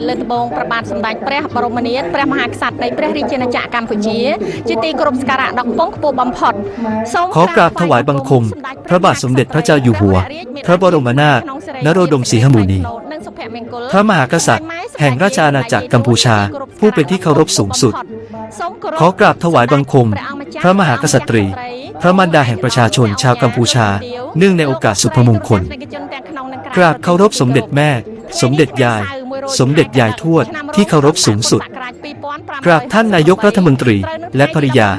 តលើដំបងព្រះបាទសម្ដេចព្រះបរមនាថព្រះមហាក្សត្រនៃព្រះរាជាណាចក្រកម្ពុជាជាទីគោរពសក្ការៈដ៏ខ្ពង់ខ្ពស់បំផុតសូម ខอกราบถวายบังคม พระบาทสมเด็จพระเจ้าอยู่หัว พระบรมนาถนโรดมศรีหมุนี พระมหากษัตริย์ แห่งราชอาณาจักรกัมพูชา ผู้เป็นที่เคารพสูงสุด ขอกราบถวายบังคม พระมหากษัตรี พระมารดาแห่งประชาชนชาวกัมพูชา เนื่องในโอกาสสุพมงคล กราบเคารพสมเด็จแม่ สมเด็จยาย สมเด็จยายทวดที่เคารพสูงสุด กราบท่านนายกรัฐมนตรีและภริยา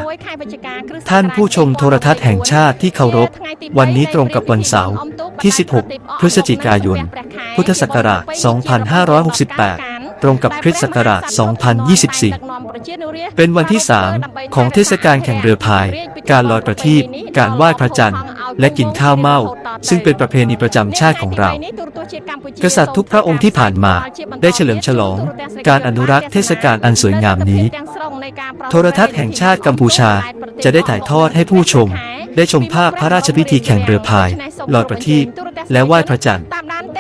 ท่านผู้ชมโทรทัศน์แห่งชาติที่เคารพ วันนี้ตรงกับวันเสาร์ที่ 16 พฤศจิกายน พุทธศักราช 2568 ตรงกับคริสต์ศักราช 2024 เป็นวันที่ 3 ของเทศกาลแข่งเรือพาย การลอยประทีปการไหว้พระจันทร์ และกินข้าวเม่า ซึ่งเป็นประเพณีประจำชาติของเรา กษัตริย์ทุกพระองค์ที่ผ่านมา ได้เฉลิมฉลอง การอนุรักษ์เทศกาลอันสวยงามนี้ โทรทัศน์แห่งชาติกัมพูชาจะได้ถ่ายทอดให้ผู้ชม ได้ชมภาพพระราชพิธีแข่งเรือพาย ลอยประทีปและไหว้พระจันทร์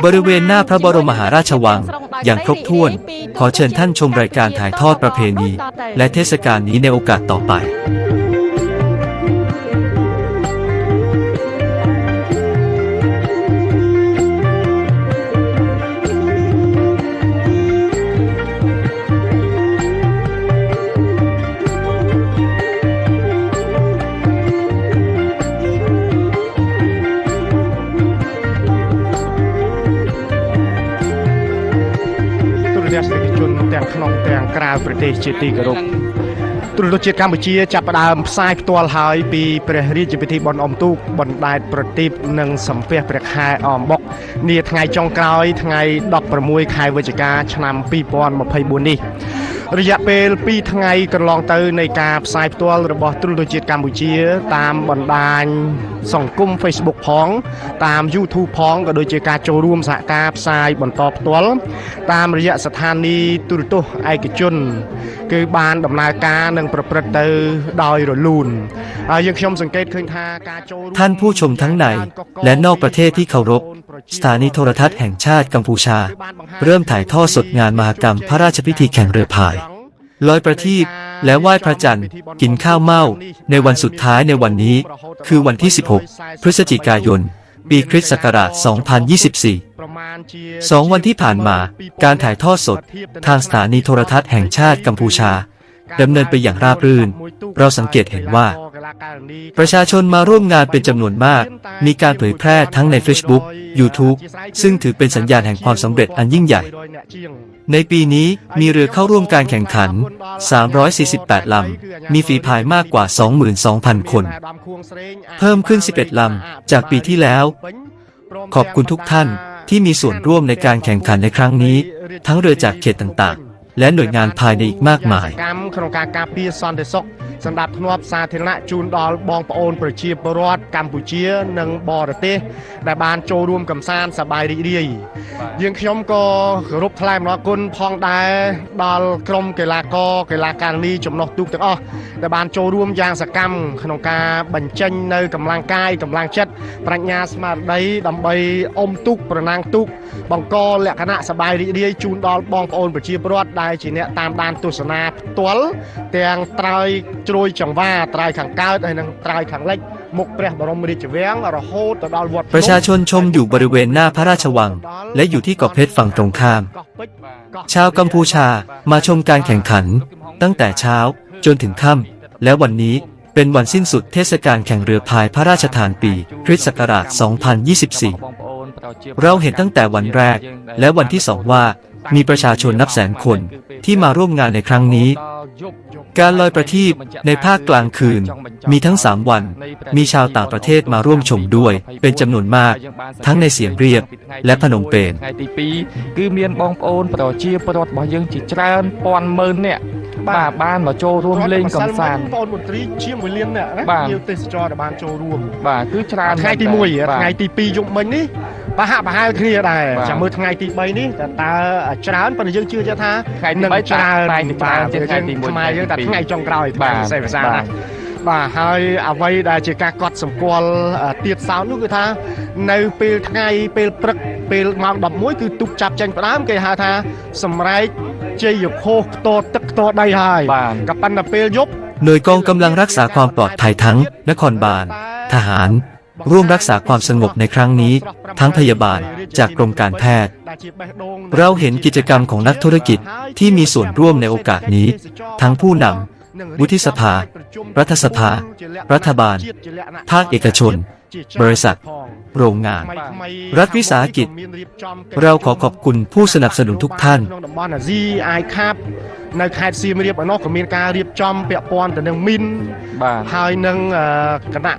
บริเวณหน้าพระบรมมหาราชวัง อย่างครบถ้วน ขอเชิญท่านชมรายการถ่ายทอดประเพณี และเทศกาลนี้ในโอกาสต่อไป ទាំងក្នុងទាំងក្រៅប្រទេសជាទីគោរពទូរទស្សន៍ជាតិកម្ពុជាចាប់ផ្ដើមផ្សាយផ្ទាល់ហើយពីព្រះរាជពិធីបុណ្យអុំទូកបណ្ដែតប្រទីបនិងសំពះព្រះខែអមបុកនាថ្ងៃចុងក្រោយថ្ងៃ16ខែវិច្ឆិកាឆ្នាំ2024នេះ រយៈពេល2ថ្ងៃកន្លងទៅនៃការផ្សាយផ្ទាល់របស់ទូរទស្សន៍ជាតិកម្ពុជា តាមបណ្ដាញសង្គម Facebook ផង តាម YouTube ផងក៏ដូចជាការចូលរួមសហការផ្សាយបន្តផ្ទាល់តាមរយៈស្ថានីយ៍ទូរទស្សន៍ឯកជន គឺបានដំណើរការនិងប្រព្រឹត្តទៅដោយរលូនហើយយើងខ្ញុំសង្កេតឃើញថាការចូលរួម ท่านผู้ชมทั้งใน และนอกประเทศที่เคารพ สถานีโทรทัศน์แห่งชาติกัมพูชา เริ่มถ่ายทอดสดงานมหกรรมพระราชพิธีแข่งเรือพาย ลอยประทีปและไหว้พระจันทร์ กินข้าวเม่า ในวันสุดท้ายในวันนี้ คือวันที่ 16 พฤศจิกายน ปีคริสต์ศักราช 2024 สองวันที่ผ่านมา การถ่ายทอดสด ทางสถานีโทรทัศน์แห่งชาติกัมพูชา ดำเนินไปอย่างราบรื่น เราสังเกตเห็นว่า ประชาชนมาร่วมงานเป็นจำนวนมาก มีการเผยแพร่ทั้งใน Facebook YouTube ซึ่งถือเป็นสัญญาณแห่งความสำเร็จอันยิ่งใหญ่ ในปีนี้มีเรือเข้าร่วมการแข่งขัน 348 ลำ มีฝีพายมากกว่า 22,000 คน เพิ่มขึ้น 11 ลำ จากปีที่แล้ว ขอบคุณทุกท่านที่มีส่วนร่วมในการแข่งขันในครั้งนี้ ทั้งเรือจากเขตต่างๆ และหน่วยงานภายในอีกมากมาย កម្មក្នុងការការពារសន្តិសុខសម្រាប់ធ្នាប់សាធារណៈជូនដល់បងប្អូនប្រជាពលរដ្ឋកម្ពុជានិងបរទេសដែលបានចូលរួមកំសាន្តសប្បាយរីករាយយើងខ្ញុំក៏គោរពថ្លែងអំណរគុណផងដែរដល់ក្រុមកីឡាករកីឡាការិនីចំណុះទូកទាំងអស់ដែលបានចូលរួមយ៉ាងសកម្មក្នុងការបញ្ចេញនៅកម្លាំងកាយកម្លាំងចិត្តប្រាជ្ញាស្មារតីដើម្បីអុំទូកប្រណាំងទូកបង្កលក្ខណៈសប្បាយរីករាយជូនដល់បងប្អូនប្រជាពលរដ្ឋ ដែលជាអ្នកតាមដានទស្សនាផ្ទាល់ទាំងត្រើយជ្រោយចង្វាត្រើយខាងកើតហើយនិងត្រើយខាងលិចមុខព្រះបរមរាជវាំងរហូតទៅដល់វត្តភ្នំ ประชาชนชมอยู่บริเวณหน้าพระราชวัง และอยู่ที่เกาะเพชรฝั่งตรงข้าม ชาวกัมพูชามาชมการแข่งขัน ตั้งแต่เช้าจนถึงค่ำและวันนี้เป็นวันสิ้นสุดเทศกาลแข่งเรือพายพระราชทานปี คริสต์ศักราช 2024 เราเห็นตั้งแต่วันแรก และวันที่สองว่า มีประชาชนนับแสนคนที่มาร่วมงานในครั้งนี้ การลอยประทีปในภาคกลางคืน มีทั้ง 3 วัน มีชาวต่างประเทศมาร่วมชมด้วย เป็นจำนวนมาก ทั้งในเสียงเรียบ และพนมเปญ ថ្ងៃទី2គឺមានបងប្អូនប្រជាពលរដ្ឋរបស់យើងជាច្រើនពាន់ម៉ឺននាក់បាទបានមកចូលរួមលេងកំសាន្ត បងប្អូនមន្ត្រីជាង1លាននាក់ណា បាទ ភ្ញៀវទេសចរដែលបានចូលរួម បាទគឺច្រើន ថ្ងៃទី មែន 1 បាទ ថ្ងៃទី2យប់មិញនេះ ប្រហាក់ប្រហែលគ្នាដែរ បាទ ចាំមើលថ្ងៃទី3នេះតើតើច្រើនប៉ុន្តែយើងជឿជាក់ថា ថ្ងៃទី នឹង 3 ច្រើន តែងតែច្រើនជាងថ្ងៃទី1 ខ្មែរយើងតែថ្ងៃចុងក្រោយ បាទ ថ្ងៃសេភាសា បាទ ណាបាទហើយអ្វីដែលជាការកត់សម្គាល់អ่าទៀតសោតនោះគឺថានៅពេលថ្ងៃពេលព្រឹកព ពេលម៉ោង11គឺទូកចាប់ចេញផ្ដើមគេហៅថាសម្រែកជ័យខោខ្ទរទឹកខ្ទរដីហើយ បាទ ក៏ប៉ុន្តែពេលយប់ หน่วยกองกำลังรักษาความปลอดภัยทั้ง นครบาล ทหาร ร่วมรักษาความสงบในครั้งนี้ ทั้งพยาบาล จากกรมการแพทย์ เราเห็นกิจกรรมของนักธุรกิจที่มีส่วนร่วมในโอกาสนี้ ทั้งผู้นำ วุฒิสภา รัฐสภา รัฐบาล ภาคเอกชน บริษัท โรงงาน รัฐวิสาหกิจ เราขอขอบคุณผู้สนับสนุนทุกท่าน ក្នុងតំបន់អាស៊ីអាយខាប់នៅខេត្តសៀមរាបឯណោះក៏មានការរៀបចំពាក់ព័ន្ធទៅនឹងមីន បាទ ហើយនឹងអឺគណៈ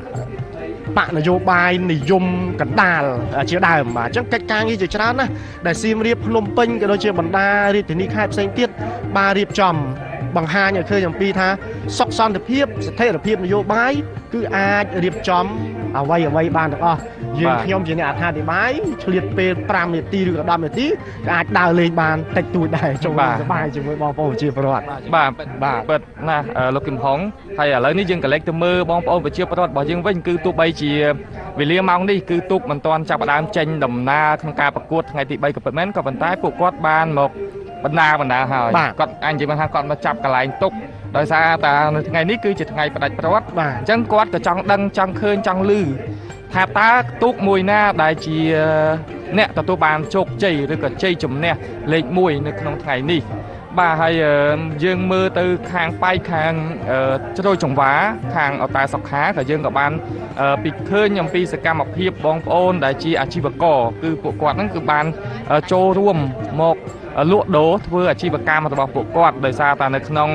បកនយោបាយនិយមកណ្ដាលជាដើមបាទអញ្ចឹងកិច្ចការងារជាច្រើនណាស់ដែលសៀមរាបភ្នំពេញក៏ដូចជាបណ្ដារាជធានីខេត្តផ្សេងទៀតបានរៀបចំ បង្ហាញឲ្យឃើញអំពីថាសុខសន្តិភាពស្ថិរភាពនយោបាយគឺអាចរៀបចំអ្វីអ្វីបានទាំងអស់យើងបាទខ្ញុំជាអ្នកអត្ថាធិប្បាយឆ្លៀតពេល5នាទីឬក៏10នាទីក៏អាចដើរលេងបានតិចតួចដែរចូលបាទសប្បាយជាមួយបងប្អូនប្រជាពលរដ្ឋបាទបាទពិតណាស់អឺលោកគឹមហុងហើយឥឡូវនេះយើងក៏លេចទៅមើលបងប្អូនប្រជាពលរដ្ឋរបស់យើងវិញគឺទោះបីជាវេលាម៉ោងនេះគឺទូកមិនទាន់ចាប់ផ្ដើមចេញដំណើរក្នុងការប្រកួតថ្ងៃទី3ក៏ពិតមែនក៏ប៉ុន្តែពួកគាត់បានមក បណ្ដាបណ្ដាហើយបាទគាត់អាចនិយាយមកថាគាត់មកចាប់កន្លែងទុកដោយសារតែនៅថ្ងៃនេះគឺជាថ្ងៃផ្ដាច់ព្រាត់បាទអញ្ចឹងគាត់ក៏ចង់ដឹងចង់ឃើញចង់ឮថាតើទូកមួយណាដែលជាអ្នកទទួលបានជោគជ័យឬក៏ជ័យជំនះលេខ1នៅក្នុងថ្ងៃនេះបាទហើយអឺយើងមើលទៅខាងប៉ៃខាងអឺជ្រោយចង្វាខាងអតាសុខាក៏យើងក៏បានអឺពីឃើញអំពីសកម្មភាពបងប្អូនដែលជាអាជីវករគឺពួកគាត់ហ្នឹងគឺបានអឺចូលរួមមក លក់ដូរធ្វើអាជីវកម្មរបស់ពួកគាត់ដោយសារតែនៅក្នុង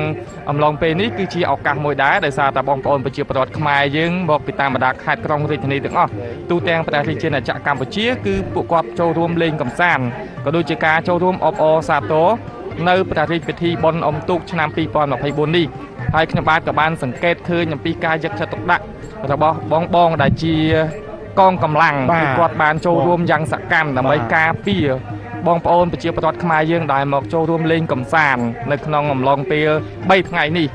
អំឡុងពេលនេះគឺជាឱកាសមួយដែរដោយសារតែបងប្អូនប្រជាពលរដ្ឋខ្មែរយើងមកពីតាមបណ្ដាខេត្តក្រុងរាជធានីទាំងអស់ទូទាំងប្រទេសរាជាណាចក្រកម្ពុជាគឺពួកគាត់ចូលរួមលេងកម្សាន្តក៏ដូចជាការចូលរួមអបអរសាទរនៅព្រះរាជពិធីបុណ្យអុំទូកឆ្នាំ2024នេះហើយខ្ញុំបាទក៏បានសង្កេតឃើញអំពីការយកចិត្តទុកដាក់របស់បងបងដែលជាកងកម្លាំងបាទគឺគាត់បានចូលរួមយ៉ាងសកម្មដើម្បីបាទការពារ បងប្អូនប្រជាពលរដ្ឋខ្មែរយើងដែលមកចូលរួមលេងកម្សាន្តនៅក្នុងអំឡុងពេល3ថ្ងៃនេះ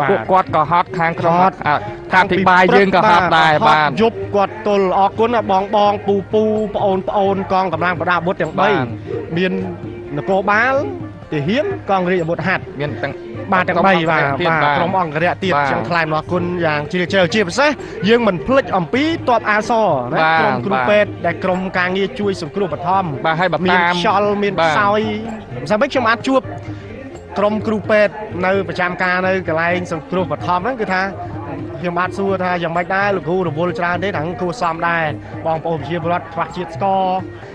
បាទពួកគាត់ក៏ហត់ខាងក្រុមហត់អថាធិប្បាយយើងក៏ហត់ដែរបាទយប់គាត់ទល់អរគុណណាបងបងពូពូប្អូនប្អូនកងកម្លាំងប្រដាប់អាវុធទាំងបាទ3មាននគរបាលទាហានកងរាជអាវុធហត្ថមានទាំង បាទទាំង3បាទបាទទៀតក្រុមអង្គរៈទៀតបាទចឹងថ្លែងអរគុណយ៉ាងជ្រាលជ្រៅជាពិសេសយើងមិនភ្លេចអំពីតបអាសណាបាទក្រុមគ្រូបាទពេទ្យដែលក្រុមការងារជួយសង្គ្រោះបឋមបាទហើយបើមានតាមខ្យល់មានបាទខ្សោយមិនស្អីខ្ញុំអាចជួបក្រុមគ្រូពេទ្យនៅប្រចាំការនៅកន្លែងសង្គ្រោះបឋមហ្នឹងគឺថាខ្ញុំបាទសួរថាយ៉ាងម៉េចដែរលោកគ្រូរវល់ច្រើនទេថាគួរសមដែរបងប្អូនប្រជាពលរដ្ឋខ្វះជាតិស្ករ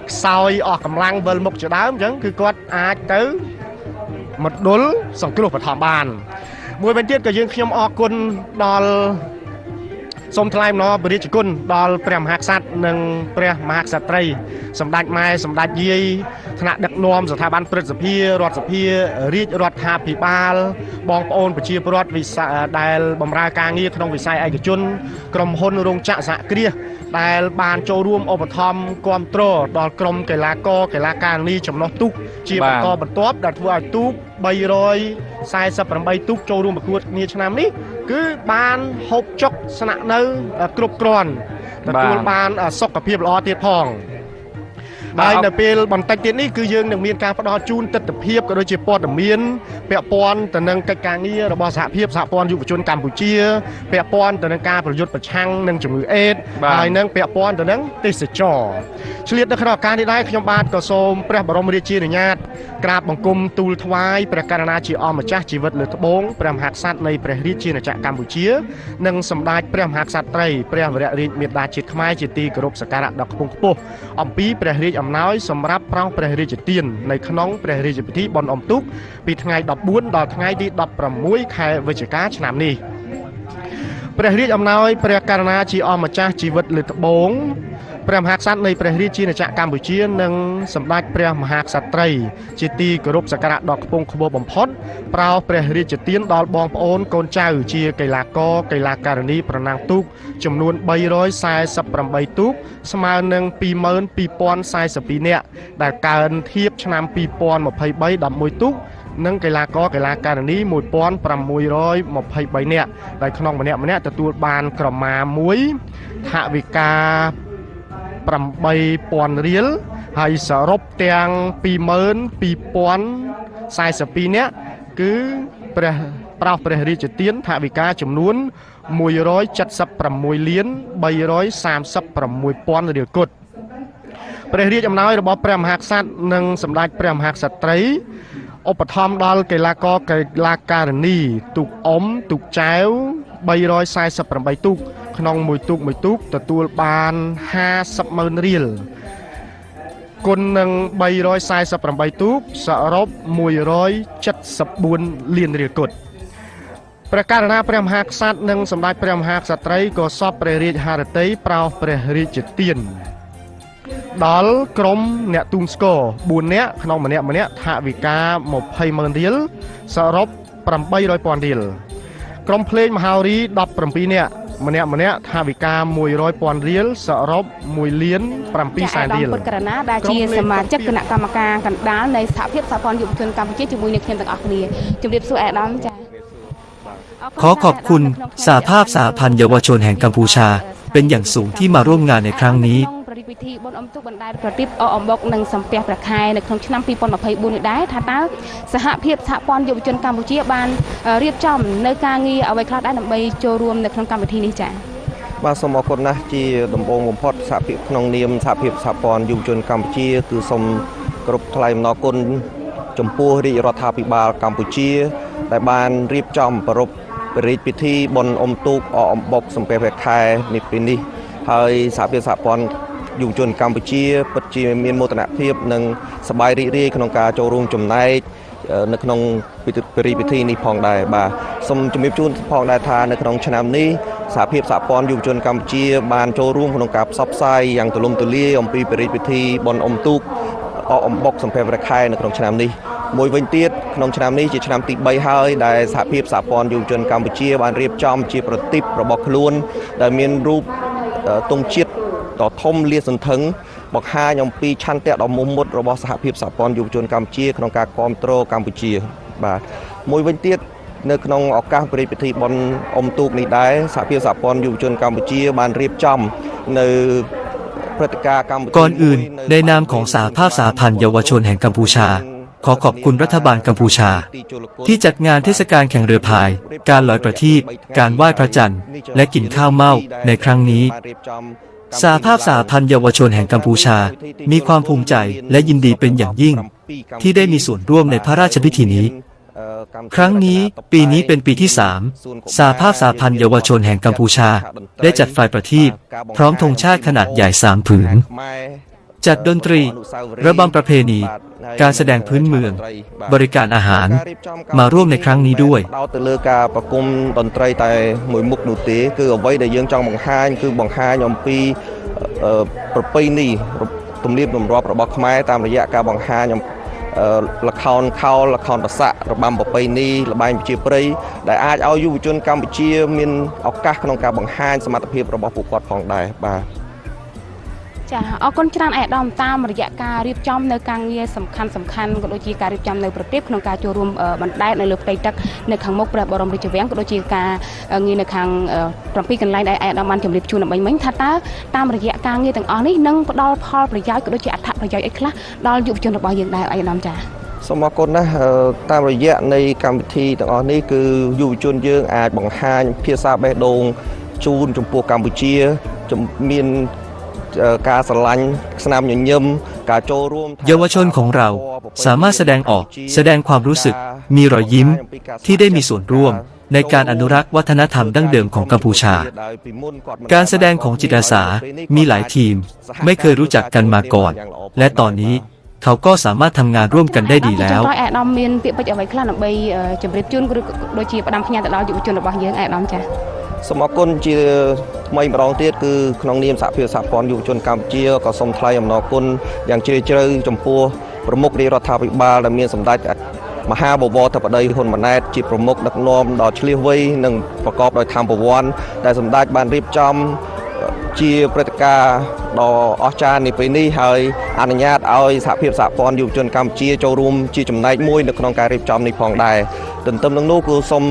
ខ្សោយអស់កម្លាំងវិលមុខជាដើមអញ្ចឹងគឺគាត់អាចទៅ មណ្ឌលសង្គ្រោះបឋមបានមួយវិញទៀតក៏យើងខ្ញុំអរគុណដល់ សូមថ្លែងអំណរព្រះរាជគុណដល់ព្រះមហាក្សត្រនិងព្រះមហាក្សត្រីសម្ដេចម៉ែសម្ដេចយាយថ្នាក់ដឹកនាំស្ថាប័នព្រឹទ្ធសភារដ្ឋសភារាជរដ្ឋាភិបាលបងប្អូនប្រជាពលរដ្ឋវិសាដែលបម្រើការងារក្នុងវិស័យឯកជន ក្រុមហ៊ុនរោងចក្រសហគ្រាសដែលបានចូលរួមឧបត្ថម្ភគ្រប់គ្រងដល់ក្រុមកីឡាករកីឡាការិនីចំណុះទូកជាបាទបន្តបន្ទាប់ដែលធ្វើឲ្យទូក348ទូកចូលរួមប្រកួតគ្នាឆ្នាំនេះ គឺបានហូបចុកស្នាក់នៅគ្រប់គ្រាន់ទទួលបានសុខភាពល្អទៀតផង ហើយនៅពេលបន្តិចទៀតនេះគឺយើងនឹងមានការផ្ដល់ជូនទស្សនវិជ្ជាក៏ដូចជាព័ត៌មានពាក់ព័ន្ធទៅនឹងកិច្ចការងាររបស់សហភាពសហព័ន្ធយុវជនកម្ពុជាពាក់ព័ន្ធទៅនឹងការប្រយុទ្ធប្រឆាំងនឹងជំងឺអេដស៍បាទហើយនឹងពាក់ព័ន្ធទៅនឹងទេសចរឆ្លៀតនៅក្នុងឱកាសនេះដែរខ្ញុំបាទក៏សូមព្រះបរមរាជានុញ្ញាតក្រាបបង្គំទូលថ្វាយព្រះករុណាជាអម្ចាស់ជីវិតលើត្បូងព្រះមហាក្សត្រនៃព្រះរាជាណាចក្រកម្ពុជា និងសម្ដេចព្រះមហាក្សត្រីព្រះវររាជមេដាជាតិខ្មែរជាទីគោរពសក្ការៈដ៏ខ្ពង់ខ្ពស់អំពីព្រះរាជអំណោយសម្រាប់ប្រោសព្រះរាជទាននៅក្នុងព្រះរាជពិធីបុណ្យអុំទូកពីថ្ងៃ14ដល់ថ្ងៃទី16ខែវិច្ឆិកាឆ្នាំនេះព្រះរាជអំណោយព្រះករុណាជាអម្ចាស់ជីវិតលើត្បូង ព្រះមហាក្សត្រនៃព្រះរាជាណាចក្រកម្ពុជានិងសម្ដេចព្រះមហាក្សត្រី ជាទីគោរពសក្ការៈដ៏ខ្ពង់ខ្ពស់បំផុតប្រោសព្រះរាជទានដល់បងប្អូនកូនចៅ ជាកីឡាករកីឡាការិនីប្រណាំងទូកចំនួន348ទូកស្មើនឹង22042នាក់ដែលកើនធៀបឆ្នាំ2023 11ទូកនិងកីឡាករកីឡាការិនី1623នាក់ដែលក្នុងម្នាក់ម្នាក់ទទួលបានក្រមាមួយថវិកា 8000រៀលហើយសរុបទាំង22042នាក់គឺព្រះប្រោសព្រះរាជទានថវិកាចំនួន176លាន336ពាន់រៀលគត់ព្រះរាជអំណោយរបស់ព្រះមហាក្សត្រនិងសម្ដេចព្រះមហាក្សត្រីឧបត្ថម្ភដល់កីឡាករកីឡាការិនីទូកអុំទូកចែវ348ទូក ក្នុងមួយទូកមួយទូកទទួលបាន50ម៉ឺនរៀលគុណនឹង348ទូកសរុប174លានរៀលគត់ព្រះករណាព្រះមហាក្សត្រនិងសម្ដេចព្រះមហាក្សត្រីក៏សពព្រះរាជហារតីប្រោសព្រះរាជទានដល់ក្រុមអ្នកទូនស្គរ4នាក់ក្នុងម្នាក់ម្នាក់ថវិកា20ម៉ឺនរៀលសរុប800ពាន់រៀលក្រុមភ្លេងមហោរី17នាក់ มเนียมเนียทาวิกามวยร้อยปอนเรียลสรบมวยเลี้ยนปรำปีสายเรียลกระนั้นได้เชียสมาชิกคณะกรรมการกันด้านในสภาพสภาพยุบชนกรรมเชี่ยจมูกในเขียนต่างออกนี้จุดเรียบสุดแอดอมจ้าขอขอบคุณสาภาพสาพันธ์เยาวชนแห่งกัมพูชา เป็นอย่างสูงที่มาร่วมงานในครั้งนี้ រតិពិធីបុណ្យអុំទូកបណ្ដែតប្រទីបអកអំបុកនិងសំពះព្រះខែនៅក្នុងឆ្នាំ2024នេះដែរថាតើសហភាពសហព័ន្ធយុវជនកម្ពុជាបានអឺរៀបចំនៅការងារអ្វីខ្លះដែរដើម្បីចូលរួមនៅក្នុងកម្មវិធីនេះចា៎បាទសូមអរគុណណាស់ជាដំបូងបំផុតសហភាពក្នុងនាមសហភាពសហព័ន្ធយុវជនកម្ពុជាគឺសូមគោរពថ្លែងអំណរគុណចំពោះរាជរដ្ឋាភិបាលកម្ពុជា ដែលបានរៀបចំប្រពៃរាជពិធីបុណ្យអុំទូកអកអំបុកសំពះព្រះខែនេះពេលនេះហើយសហភាពសហព័ន្ធ យុវជនកម្ពុជាពិតជាមានមោទនភាពនិងសប្បាយរីករាយក្នុងការចូលរួមចំណែកនៅក្នុងពិធីពិធីពិធីនេះផងដែរបាទសូមជំរាបជូនផងដែរថានៅក្នុងឆ្នាំនេះសហភាពសហព័ន្ធយុវជនកម្ពុជា បានចូលរួមក្នុងការផ្សព្វផ្សាយយ៉ាងទូលំទូលាយអំពីពិធីពិធីបុណ្យអុំទូកអកអំបុកសំភេរខែនៅក្នុងឆ្នាំនេះមួយវិញទៀតក្នុងឆ្នាំនេះជាឆ្នាំទី3ហើយដែលសហភាពសហព័ន្ធយុវជនកម្ពុជាបានរៀបចំជាប្រតិបរបស់ខ្លួន ដែលមានរូបទង់ជាតិ ដ៏ធំលាតសន្ធឹងបង្ហាញអំពីឆន្ទៈដ៏មុះមុតរបស់សហភាពសហព័ន្ធយុវជនកម្ពុជាក្នុងការគ្រប់គ្រងកម្ពុជាបាទមួយវិញទៀតនៅក្នុងឱកាសព្រះរាជពិធីបុណ្យអុំទូកនេះដែរសហភាពសហព័ន្ធយុវជនកម្ពុជា បានរៀបចំនៅព្រឹត្តិការណ៍កម្ពុជា ก่อนอื่น ในนามของสหภาพสหพันธ์เยาวชนแห่งกัมพูชา ขอขอบคุณรัฐบาลกัมพูชา ที่จัดงานเทศกาลแข่งเรือพาย การลอยประทีปการไหว้พระจันทร์ และกินข้าวเม่าในครั้งนี้ สาภาพสาพันธ์เยาวชนแห่งกัมพูชา มีความภูมิใจและยินดีเป็นอย่างยิ่ง ที่ได้มีส่วนร่วมในพระราชพิธีนี้ ครั้งนี้ปีนี้เป็นปีที่ 3 สาภาพสาพันธ์เยาวชนแห่งกัมพูชา ได้จัดไฟประทีปพร้อมธงชาติขนาดใหญ่สามผืน จัดดนตรี ระบำประเพณี การแสดงพื้นเมือง บริการอาหาร มาร่วมในครั้งนี้ด้วย ដោតទៅលើការប្រគំតន្ត្រីតែមួយមុខនោះទេគឺអ្វីដែលយើងចង់បង្ហាញគឺបង្ហាញអំពីអឺប្រពៃណីទំនៀមទម្លាប់របស់ខ្មែរតាមរយៈការបង្ហាញអំអឺល្ខោនខោលល្ខោនប្រសាក់របាំប្រពៃណីល្បែងប្រជាប្រិយដែលអាចឲ្យយុវជនកម្ពុជា មានឱកាសក្នុងការបង្ហាញសមត្ថភាពរបស់ពួកគាត់ផងដែរបាទ ចាអរគុណច្រើនអាយដាមតាមរយៈការរៀបចំនៅការងារសំខាន់សំខាន់ក៏ដូចជាការរៀបចំនៅប្រទេសក្នុងការចូលរួមអឺបណ្ដែតនៅលើផ្ទៃទឹកនៅខាងមុខព្រះបរមរាជវាំងក៏ដូចជាការអឺងារនៅខាងអឺ7កន្លែងដែលអាយដាមបានជម្រាបជូនដើម្បីមិញថាតើតាមរយៈការងារទាំងអស់នេះនឹងផ្ដល់ផលប្រយោជន៍ក៏ដូចជាអត្ថប្រយោជន៍អីខ្លះដល់យុវជនរបស់យើងដែរអាយដាមចាសូមអរគុណណាស់អឺតាមរយៈនៃកម្មវិធីទាំងអស់នេះគឺយុវជនយើងអាចបង្ហាញភាសាបេះដូងជូនចំពោះកម្ពុជាជំមាន กาสลันสนามยยมกาโจร่วมเยาวชนของเราสามารถแสดงออก แสดงความรู้สึก มีรอยยิ้ม ที่ได้มีส่วนร่วม ในการอนุรักษ์วัฒนธรรมดั้งเดิมของกัมพูชา การแสดงของจิตอาสา มีหลายทีม ไม่เคยรู้จักกันมาก่อน และตอนนี้เขาก็สามารถทำงานร่วมกันได้ดีแล้วไอดอมมีเปียกไปเอาไว้คลานไปจำเรียบจุนโดยจีประดามพยาแต่เราอยู่จุนระบายเยอะไอดอมจ้ะ សូមអរគុណជាថ្មីម្ដងទៀតគឺក្នុងនាមសហភាពសហព័ន្ធយុវជនកម្ពុជាក៏សូមថ្លែងអំណរគុណយ៉ាងជ្រាលជ្រៅចំពោះប្រមុខរាជរដ្ឋាភិបាលដែលមានសម្ដេចមហាបវរធិបតីហ៊ុនម៉ាណែតជាប្រមុខដឹកនាំដ៏ឆ្លៀសវៃនិងប្រកបដោយធម៌ប្រវត្តិដែលសម្ដេចបានរៀបចំជាព្រឹត្តិការណ៍ដ៏អស្ចារ្យនេះពេលនេះហើយអនុញ្ញាតឲ្យសហភាពសហព័ន្ធយុវជនកម្ពុជាចូលរួមជាចំណែកមួយនៅក្នុងការរៀបចំនេះផងដែរទន្ទឹមនឹងនោះគឺសូម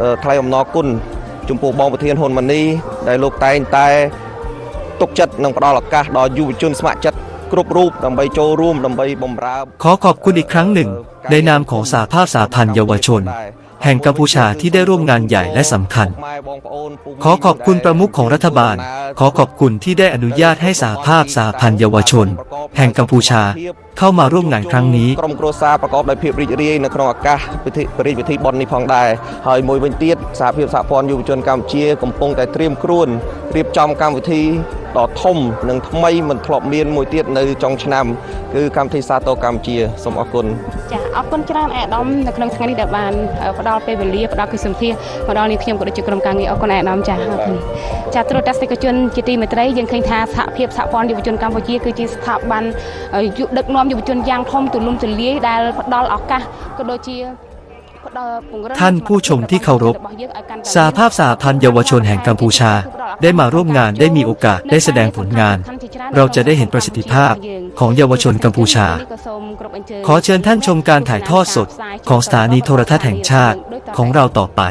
អឺថ្លែងអំណរគុណ จุ่มปูบองเทียนฮนมันนี่ได้ลูกต่ไต่ตกจัดนังปลาหลักกาดอยยูจนสมัจัดกรุบรูปดำใบโจร่มดำใบบมราขอขอบคุณอีกครั้งหนึ่ง ในนามของสาภาพสาพันเยาวชน แห่งกัมพูชาที่ได้ร่วมงานใหญ่และสำคัญ ขอขอบคุณประมุขของรัฐบาล ขอขอบคุณที่ได้อนุญาตให้สาภาพสาพันเยาวชน แห่งกัมพูชาเข้ามาร่วมงานครั้งนี้ ក្រុមគ្រួសារប្រកបដោយភាពរីករាយនៅក្នុងឱកាសពិធីបរិយាពិធីបុណ្យនេះផងដែរហើយមួយវិញទៀតសហភាពសហព័ន្ធយុវជនកម្ពុជាកំពុងតែត្រៀមខ្លួនរៀបចំកម្មវិធីដ៏ធំនិងថ្មីមិនធ្លាប់មានមួយទៀតនៅចុងឆ្នាំគឺកម្មវិធីសាទរកម្ពុជាសូមអរគុណ ចាអរគុណច្រើនអាដាមនៅក្នុងថ្ងៃនេះដែលបានផ្ដល់ពេលវេលាផ្ដល់កិច្ចសម្ភារមកដល់នេះខ្ញុំក៏ដូចជាក្រុមការងារអរគុណអាដាមចាអរគុណចាទ្រទស្សនិកជនជាទីមេត្រីយើងឃើញថាសហភាពសហព័ន្ធយុវជនកម្ពុជាគឺជាស្ថាប័នយុដឹកនាំ ំยุวชนยางทอมตุลุมตุลีได้ดอลออกกะก็โดยที่ท่านผู้ชมที่เคารพ สาภาพสาพันเยาวชนแห่งกัมพูชา ได้มาร่วมงานได้มีโอกาสได้แสดงผลงาน เราจะได้เห็นประสิทธิภาพของเยาวชนกัมพูชา ขอเชิญท่านชมการถ่ายทอดสดของสถานีโทรทัศน์แห่งชาติของเราต่อไป